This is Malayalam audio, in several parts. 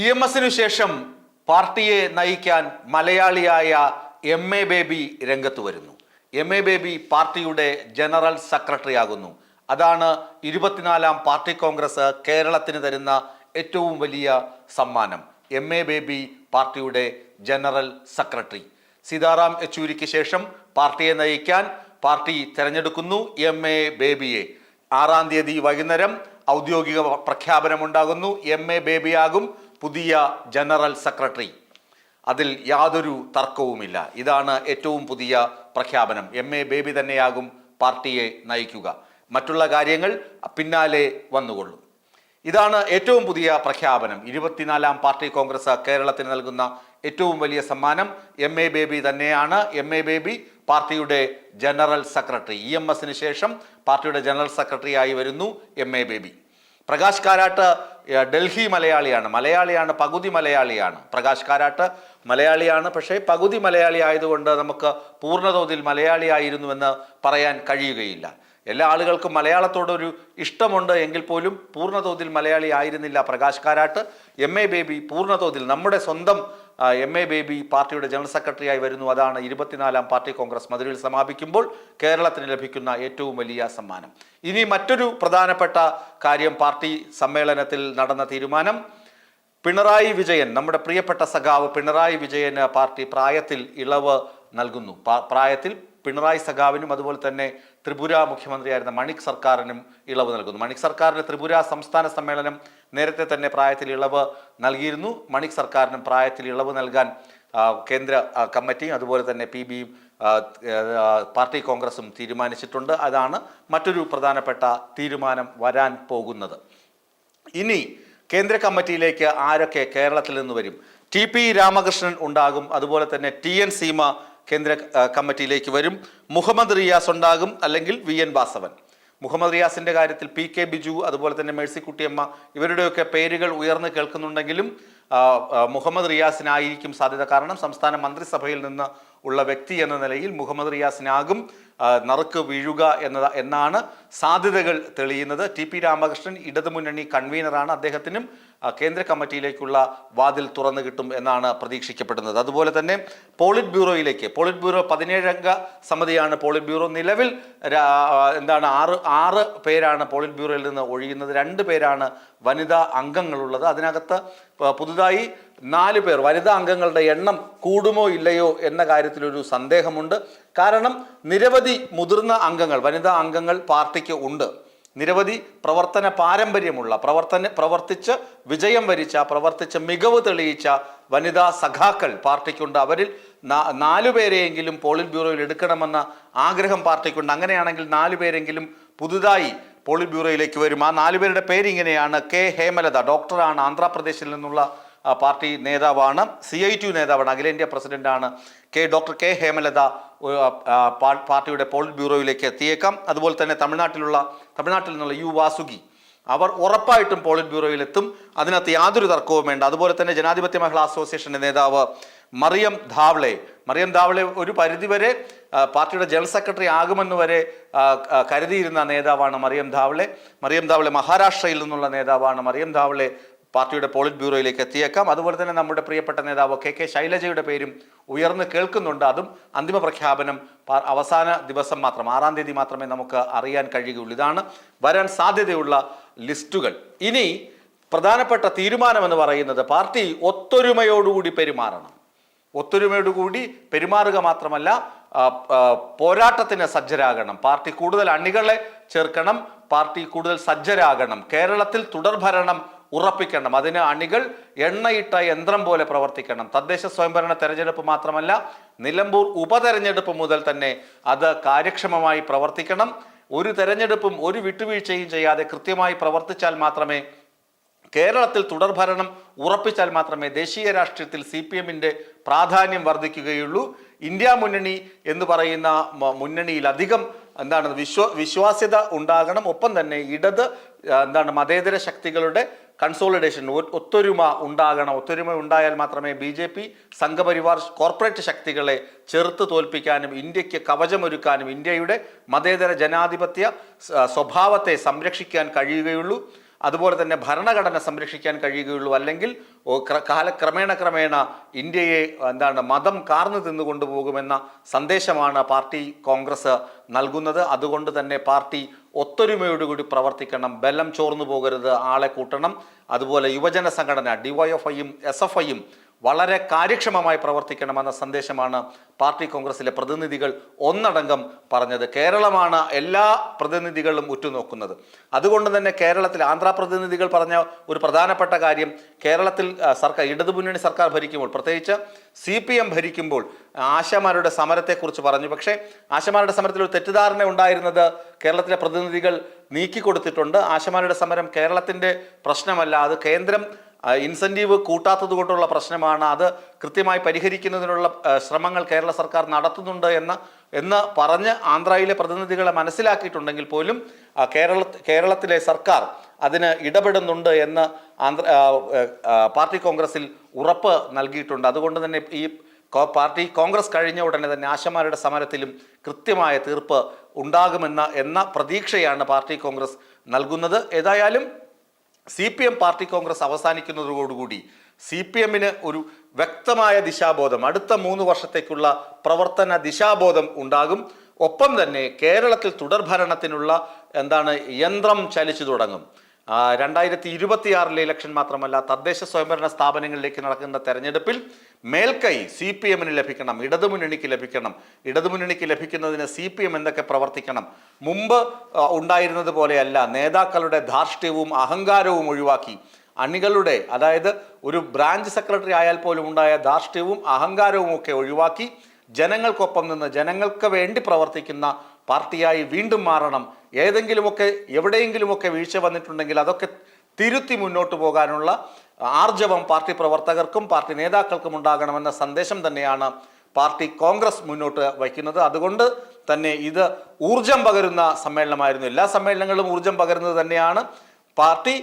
ഇ എം എസിനു ശേഷം പാർട്ടിയെ നയിക്കാൻ മലയാളിയായ എം എ ബേബി രംഗത്ത് വരുന്നു. എം എ ബേബി പാർട്ടിയുടെ ജനറൽ സെക്രട്ടറി ആകുന്നു അതാണ് ഇരുപത്തിനാലാം പാർട്ടി കോൺഗ്രസ് കേരളത്തിന് തരുന്ന ഏറ്റവും വലിയ സമ്മാനം. എം എ ബേബി പാർട്ടിയുടെ ജനറൽ സെക്രട്ടറി. സീതാറാം യെച്ചൂരിക്ക് ശേഷം പാർട്ടിയെ നയിക്കാൻ പാർട്ടി തെരഞ്ഞെടുക്കുന്നു എം എ ബേബിയെ. ആറാം തീയതി വൈകുന്നേരം ഔദ്യോഗിക പ്രഖ്യാപനമുണ്ടാകുന്നു. എം എ ബേബിയാകും പുതിയ ജനറൽ സെക്രട്ടറി. അതിൽ യാതൊരു തർക്കവുമില്ല. ഇതാണ് ഏറ്റവും പുതിയ പ്രഖ്യാപനം. എം. എ. ബേബി തന്നെയാകും പാർട്ടിയെ നയിക്കുക. മറ്റുള്ള കാര്യങ്ങൾ പിന്നാലെ വന്നുകൊള്ളും. ഇതാണ് ഏറ്റവും പുതിയ പ്രഖ്യാപനം. ഇരുപത്തിനാലാം പാർട്ടി കോൺഗ്രസ് കേരളത്തിന് നൽകുന്ന ഏറ്റവും വലിയ സമ്മാനം. എം. എ. ബേബി തന്നെയാണ്. എം. എ. ബേബി പാർട്ടിയുടെ ജനറൽ സെക്രട്ടറി. ഇ. എം. എസിന് ശേഷം പാർട്ടിയുടെ ജനറൽ സെക്രട്ടറിയായി വരുന്നു M. A. Baby. Prakash Karat Delhi മലയാളിയാണ്. മലയാളിയാണ് പകുതി മലയാളിയാണ്. പ്രകാശ് കാരാട്ട് മലയാളിയാണ്. പക്ഷേ പകുതി മലയാളി ആയതുകൊണ്ട് നമുക്ക് പൂർണതോതിൽ മലയാളിയായിരുന്നുവെന്ന് പറയാൻ കഴിയുകയില്ല. എല്ലാ ആളുകൾക്കും മലയാളത്തോടൊരു ഇഷ്ടമുണ്ട് എങ്കിൽ പോലും പൂർണതോതിൽ മലയാളി ആയിരുന്നില്ല Prakash Karat. M A Baby പൂർണതോതിൽ നമ്മുടെ സ്വന്തം എം എ ബേബി പാർട്ടിയുടെ ജനറൽ സെക്രട്ടറിയായി വരുന്നു. അതാണ് ഇരുപത്തിനാലാം പാർട്ടി കോൺഗ്രസ് മധുരയിൽ സമാപിക്കുമ്പോൾ കേരളത്തിന് ലഭിക്കുന്ന ഏറ്റവും വലിയ സമ്മാനം. ഇനി മറ്റൊരു പ്രധാനപ്പെട്ട കാര്യം പാർട്ടി സമ്മേളനത്തിൽ നടന്ന തീരുമാനം. പിണറായി വിജയൻ നമ്മുടെ പ്രിയപ്പെട്ട സഖാവ് പിണറായി വിജയന് പാർട്ടി പ്രായത്തിൽ ഇളവ് നൽകുന്നു. പ്രായത്തിൽ പിണറായി സഖാവിനും അതുപോലെ തന്നെ ത്രിപുര മുഖ്യമന്ത്രിയായിരുന്ന മണിക് സർക്കാരിനും ഇളവ് നൽകുന്നു. മണിക് സർക്കാരിന്റെ ത്രിപുര സംസ്ഥാന സമ്മേളനം നേരത്തെ തന്നെ പ്രായത്തിൽ ഇളവ് നൽകിയിരുന്നു. മണിക് സർക്കാരിനും പ്രായത്തിൽ ഇളവ് നൽകാൻ കേന്ദ്ര കമ്മിറ്റിയും അതുപോലെ തന്നെ പി ബിയും പാർട്ടി കോൺഗ്രസും തീരുമാനിച്ചിട്ടുണ്ട്. അതാണ് മറ്റൊരു പ്രധാനപ്പെട്ട തീരുമാനം വരാൻ പോകുന്നത്. ഇനി കേന്ദ്ര കമ്മിറ്റിയിലേക്ക് ആരൊക്കെ കേരളത്തിൽ നിന്ന് വരും? ടി പി രാമകൃഷ്ണൻ ഉണ്ടാകും. അതുപോലെ തന്നെ ടി എൻ സീമ കേന്ദ്ര കമ്മിറ്റിയിലേക്ക് വരും. മുഹമ്മദ് റിയാസ് ഉണ്ടാകും അല്ലെങ്കിൽ വി എൻ വാസവൻ. മുഹമ്മദ് റിയാസിന്റെ കാര്യത്തിൽ പി കെ ബിജു അതുപോലെ തന്നെ മേഴ്സിക്കുട്ടിയമ്മ ഇവരുടെയൊക്കെ പേരുകൾ ഉയർന്നു കേൾക്കുന്നുണ്ടെങ്കിലും മുഹമ്മദ് റിയാസിനായിരിക്കും സാധ്യത. കാരണം സംസ്ഥാന മന്ത്രിസഭയിൽ നിന്ന് ഉള്ള വ്യക്തി എന്ന നിലയിൽ മുഹമ്മദ് റിയാസിനാകും. നറുക്ക് വീഴുക എന്നത് എന്നാണ് സാധ്യതകൾ തെളിയുന്നത്. ടി പി രാമകൃഷ്ണൻ ഇടതുമുന്നണി കൺവീനറാണ്. അദ്ദേഹത്തിനും കേന്ദ്ര കമ്മിറ്റിയിലേക്കുള്ള വാതിൽ തുറന്നു കിട്ടും എന്നാണ് പ്രതീക്ഷിക്കപ്പെടുന്നത്. അതുപോലെ തന്നെ പോളിറ്റ് ബ്യൂറോയിലേക്ക് പോളിറ്റ് ബ്യൂറോ പതിനേഴംഗ സമിതിയാണ് പോളിറ്റ് ബ്യൂറോ നിലവിൽ എന്താണ് ആറ് ആറ് പേരാണ് പോളിറ്റ് ബ്യൂറോയിൽ നിന്ന് ഒഴിയുന്നത്. രണ്ട് പേരാണ് വനിതാ അംഗങ്ങളുള്ളത്. അതിനകത്ത് പുതുതായി നാല് പേർ വനിതാ അംഗങ്ങളുടെ എണ്ണം കൂടുമോ ഇല്ലയോ എന്ന കാര്യത്തിലൊരു സന്ദേഹമുണ്ട്. കാരണം നിരവധി മുതിർന്ന അംഗങ്ങൾ വനിതാ അംഗങ്ങൾ പാർട്ടിക്ക് ഉണ്ട്. നിരവധി പ്രവർത്തന പാരമ്പര്യമുള്ള പ്രവർത്തന പ്രവർത്തിച്ച് വിജയം വരിച്ച പ്രവർത്തിച്ച് മികവ് തെളിയിച്ച വനിതാ സഖാക്കൾ പാർട്ടിക്കുണ്ട്. അവരിൽ നാലു പേരെയെങ്കിലും പോളിറ്റ് ബ്യൂറോയിൽ എടുക്കണമെന്ന ആഗ്രഹം പാർട്ടിക്കുണ്ട്. അങ്ങനെയാണെങ്കിൽ നാലു പേരെങ്കിലും പുതുതായി പോളിറ്റ് ബ്യൂറോയിലേക്ക് വരും. ആ നാലുപേരുടെ പേര് ഇങ്ങനെയാണ്. കെ. ഹേമലത ഡോക്ടറാണ് ആന്ധ്രാപ്രദേശിൽ നിന്നുള്ള പാർട്ടി നേതാവാണ്. സി ഐ ടി നേതാവാണ്. അഖിലേന്ത്യാ പ്രസിഡന്റാണ്. കെ ഡോക്ടർ കെ ഹേമലത പാർട്ടിയുടെ പോളിറ്റ് ബ്യൂറോയിലേക്ക് എത്തിയേക്കാം. അതുപോലെ തന്നെ തമിഴ്നാട്ടിലുള്ള തമിഴ്നാട്ടിൽ നിന്നുള്ള യു വാസുകി അവർ ഉറപ്പായിട്ടും പോളിറ്റ് ബ്യൂറോയിലെത്തും. അതിനകത്ത് യാതൊരു തർക്കവും വേണ്ട. അതുപോലെ തന്നെ ജനാധിപത്യ മഹിളാ അസോസിയേഷന്റെ നേതാവ് മറിയം ധാവ്ളെ. മറിയം ധാവ്ളെ ഒരു പരിധിവരെ പാർട്ടിയുടെ ജനറൽ സെക്രട്ടറി ആകുമെന്ന് വരെ കരുതിയിരുന്ന നേതാവാണ് മറിയം ധാവ്ളെ. മറിയം ധാവ്ളെ മഹാരാഷ്ട്രയിൽ നിന്നുള്ള നേതാവാണ് മറിയം ധാവ്ളെ. പാർട്ടിയുടെ പോളിറ്റ് ബ്യൂറോയിലേക്ക് എത്തിയേക്കാം. അതുപോലെ തന്നെ നമ്മുടെ പ്രിയപ്പെട്ട നേതാവ് കെ കെ ശൈലജയുടെ പേരും ഉയർന്നു കേൾക്കുന്നുണ്ട്. അതും അന്തിമ പ്രഖ്യാപനം അവസാന ദിവസം മാത്രം ആറാം തീയതി മാത്രമേ നമുക്ക് അറിയാൻ കഴിയുകയുള്ളൂ. ഇതാണ് വരാൻ സാധ്യതയുള്ള ലിസ്റ്റുകൾ. ഇനി പ്രധാനപ്പെട്ട തീരുമാനമെന്ന് പറയുന്നത് പാർട്ടി ഒത്തൊരുമയോടുകൂടി പെരുമാറണം. ഒത്തൊരുമയോടുകൂടി പെരുമാറുക മാത്രമല്ല പോരാട്ടത്തിന് സജ്ജരാകണം. പാർട്ടി കൂടുതൽ അണികളെ ചേർക്കണം പാർട്ടി കൂടുതൽ സജ്ജരാകണം. കേരളത്തിൽ തുടർഭരണം ഉറപ്പിക്കണം. അതിന് അണികൾ എണ്ണയിട്ട യന്ത്രം പോലെ പ്രവർത്തിക്കണം. തദ്ദേശ സ്വയംഭരണ തെരഞ്ഞെടുപ്പ് മാത്രമല്ല നിലമ്പൂർ ഉപതെരഞ്ഞെടുപ്പ് മുതൽ തന്നെ അത് കാര്യക്ഷമമായി പ്രവർത്തിക്കണം. ഒരു തെരഞ്ഞെടുപ്പും ഒരു വിട്ടുവീഴ്ചയും ചെയ്യാതെ കൃത്യമായി പ്രവർത്തിച്ചാൽ മാത്രമേ കേരളത്തിൽ തുടർഭരണം ഉറപ്പിച്ചാൽ മാത്രമേ ദേശീയ രാഷ്ട്രീയത്തിൽ സി പി എമ്മിന്റെ പ്രാധാന്യം വർദ്ധിക്കുകയുള്ളൂ. ഇന്ത്യ മുന്നണി എന്ന് പറയുന്ന മുന്നണിയിൽ അധികം എന്താണ് വിശ്വ വിശ്വാസ്യത ഉണ്ടാകണം. ഒപ്പം തന്നെ ഇടത് എന്താണ് മതേതര ശക്തികളുടെ കൺസോളിഡേഷൻ ഒത്തൊരുമ ഉണ്ടാകണം. ഒത്തൊരുമ ഉണ്ടായാൽ മാത്രമേ B J P Sangh Parivar corporate ശക്തികളെ ചെറുത്ത് തോൽപ്പിക്കാനും ഇന്ത്യയ്ക്ക് കവചമൊരുക്കാനും ഇന്ത്യയുടെ മതേതര ജനാധിപത്യ സ്വഭാവത്തെ സംരക്ഷിക്കാൻ കഴിയുകയുള്ളൂ. അതുപോലെ തന്നെ ഭരണഘടന സംരക്ഷിക്കാൻ കഴിയുകയുള്ളൂ. അല്ലെങ്കിൽ കാലക്രമേണ ക്രമേണ ഇന്ത്യയെ എന്താണ് മതം കാർന്നു തിന്നുകൊണ്ടു പോകുമെന്ന സന്ദേശമാണ് പാർട്ടി കോൺഗ്രസ് നൽകുന്നത്. അതുകൊണ്ട് തന്നെ പാർട്ടി ഒത്തൊരുമയോടുകൂടി പ്രവർത്തിക്കണം. ബലം ചോർന്നു പോകരുത്. ആളെ കൂട്ടണം. അതുപോലെ യുവജന സംഘടന ഡിവൈഎഫ്ഐയും എസ് എഫ് ഐയും വളരെ കാര്യക്ഷമമായി പ്രവർത്തിക്കണമെന്ന സന്ദേശമാണ് പാർട്ടി കോൺഗ്രസിലെ പ്രതിനിധികൾ ഒന്നടങ്കം പറഞ്ഞത്. കേരളമാണ് എല്ലാ പ്രതിനിധികളും ഉറ്റുനോക്കുന്നത്. അതുകൊണ്ട് തന്നെ കേരളത്തിൽ ആന്ധ്ര പ്രതിനിധികൾ പറഞ്ഞ ഒരു പ്രധാനപ്പെട്ട കാര്യം കേരളത്തിൽ സർക്കാർ ഇടതുമുന്നണി സർക്കാർ ഭരിക്കുമ്പോൾ പ്രത്യേകിച്ച് സി പി എം ഭരിക്കുമ്പോൾ ആശമാരുടെ സമരത്തെക്കുറിച്ച് പറഞ്ഞു. പക്ഷേ ആശമാരുടെ സമരത്തിൽ ഒരു തെറ്റിദ്ധാരണ ഉണ്ടായിരുന്നത് കേരളത്തിലെ പ്രതിനിധികൾ നീക്കിക്കൊടുത്തിട്ടുണ്ട്. ആശമാരുടെ സമരം കേരളത്തിന്റെ പ്രശ്നമല്ല. അത് കേന്ദ്രം ഇൻസെന്റീവ് കൂട്ടാത്തത് കൊണ്ടുള്ള പ്രശ്നമാണ്. അത് കൃത്യമായി പരിഹരിക്കുന്നതിനുള്ള ശ്രമങ്ങൾ കേരള സർക്കാർ നടത്തുന്നുണ്ട് എന്ന് എന്ന് പറഞ്ഞ് ആന്ധ്രയിലെ പ്രതിനിധികളെ മനസ്സിലാക്കിയിട്ടുണ്ടെങ്കിൽ പോലും കേരള കേരളത്തിലെ സർക്കാർ അതിന് ഇടപെടുന്നുണ്ട് എന്ന് ആന്ധ്ര പാർട്ടി കോൺഗ്രസിൽ ഉറപ്പ് നൽകിയിട്ടുണ്ട്. അതുകൊണ്ട് തന്നെ ഈ പാർട്ടി കോൺഗ്രസ് കഴിഞ്ഞ ഉടനെ തന്നെ ആശമാരുടെ സമരത്തിലും കൃത്യമായ തീർപ്പ് ഉണ്ടാകുമെന്ന എന്ന പ്രതീക്ഷയാണ് പാർട്ടി കോൺഗ്രസ് നൽകുന്നത്. ഏതായാലും C P M party congress അവസാനിക്കുന്നതോടുകൂടി C P എമ്മിന് ഒരു വ്യക്തമായ ദിശാബോധം അടുത്ത മൂന്ന് വർഷത്തേക്കുള്ള പ്രവർത്തന ദിശാബോധം ഉണ്ടാകും. ഒപ്പം തന്നെ കേരളത്തിൽ തുടർഭരണത്തിനുള്ള എന്താണ് യന്ത്രം ചലിച്ചു തുടങ്ങും. രണ്ടായിരത്തി ഇരുപത്തിയാറിലെ ഇലക്ഷൻ മാത്രമല്ല തദ്ദേശ സ്വയംഭരണ സ്ഥാപനങ്ങളിലേക്ക് നടക്കുന്ന തെരഞ്ഞെടുപ്പിൽ മേൽക്കൈ സി പി എമ്മിന് ലഭിക്കണം ഇടതുമുന്നണിക്ക് ലഭിക്കണം. ഇടതുമുന്നണിക്ക് ലഭിക്കുന്നതിന് സി പി എം എന്തൊക്കെ പ്രവർത്തിക്കണം? മുമ്പ് ഉണ്ടായിരുന്നത് പോലെയല്ല നേതാക്കളുടെ ധാർഷ്ട്യവും അഹങ്കാരവും ഒഴിവാക്കി. അണികളുടെ അതായത് ഒരു ബ്രാഞ്ച് സെക്രട്ടറി ആയാൽ പോലും ഉണ്ടായ ധാർഷ്ട്യവും അഹങ്കാരവും ഒക്കെ ഒഴിവാക്കി ജനങ്ങൾക്കൊപ്പം നിന്ന് ജനങ്ങൾക്ക് വേണ്ടി പ്രവർത്തിക്കുന്ന പാർട്ടിയായി വീണ്ടും മാറണം ഏതെങ്കിലുമൊക്കെ എവിടെയെങ്കിലുമൊക്കെ വീഴ്ച വന്നിട്ടുണ്ടെങ്കിൽ അതൊക്കെ തിരുത്തി മുന്നോട്ട് പോകാനുള്ള ആർജവം പാർട്ടി പ്രവർത്തകർക്കും പാർട്ടി നേതാക്കൾക്കും ഉണ്ടാകണമെന്ന സന്ദേശം തന്നെയാണ് പാർട്ടി കോൺഗ്രസ് മുന്നോട്ട് വയ്ക്കുന്നത്. അതുകൊണ്ട് തന്നെ ഇത് ഊർജം പകരുന്ന സമ്മേളനമായിരുന്നു. എല്ലാ സമ്മേളനങ്ങളും ഊർജം പകരുന്നത് തന്നെയാണ് പാർട്ടി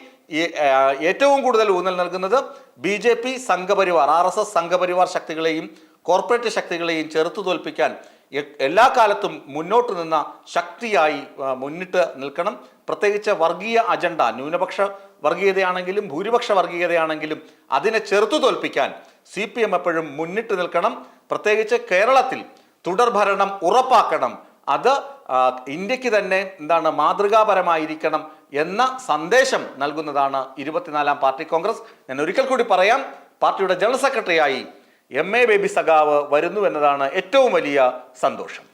ഏറ്റവും കൂടുതൽ ഊന്നൽ നൽകുന്നത് B J P Sangh Parivar R S S Sangh Parivar ശക്തികളെയും corporate ശക്തികളെയും ചെറുത്തു തോൽപ്പിക്കാൻ എല്ലാ കാലത്തും മുന്നോട്ട് നിന്ന ശക്തിയായി മുന്നിട്ട് നിൽക്കണം. പ്രത്യേകിച്ച് വർഗീയ അജണ്ട ന്യൂനപക്ഷ വർഗീയതയാണെങ്കിലും ഭൂരിപക്ഷ വർഗീയതയാണെങ്കിലും അതിനെ ചെറുത്തു തോൽപ്പിക്കാൻ സി പി എം എപ്പോഴും മുന്നിട്ട് നിൽക്കണം. പ്രത്യേകിച്ച് കേരളത്തിൽ തുടർഭരണം ഉറപ്പാക്കണം. അത് ഇന്ത്യയ്ക്ക് തന്നെ എന്താണ് മാതൃകാപരമായിരിക്കണം എന്ന സന്ദേശം നൽകുന്നതാണ് ഇരുപത്തിനാലാം പാർട്ടി കോൺഗ്രസ്. ഞാൻ ഒരിക്കൽ കൂടി പറയാം പാർട്ടിയുടെ ജനറൽ സെക്രട്ടറിയായി എം എ ബേബി സഖാവ് വരുന്നു എന്നതാണ് ഏറ്റവും വലിയ സന്തോഷം.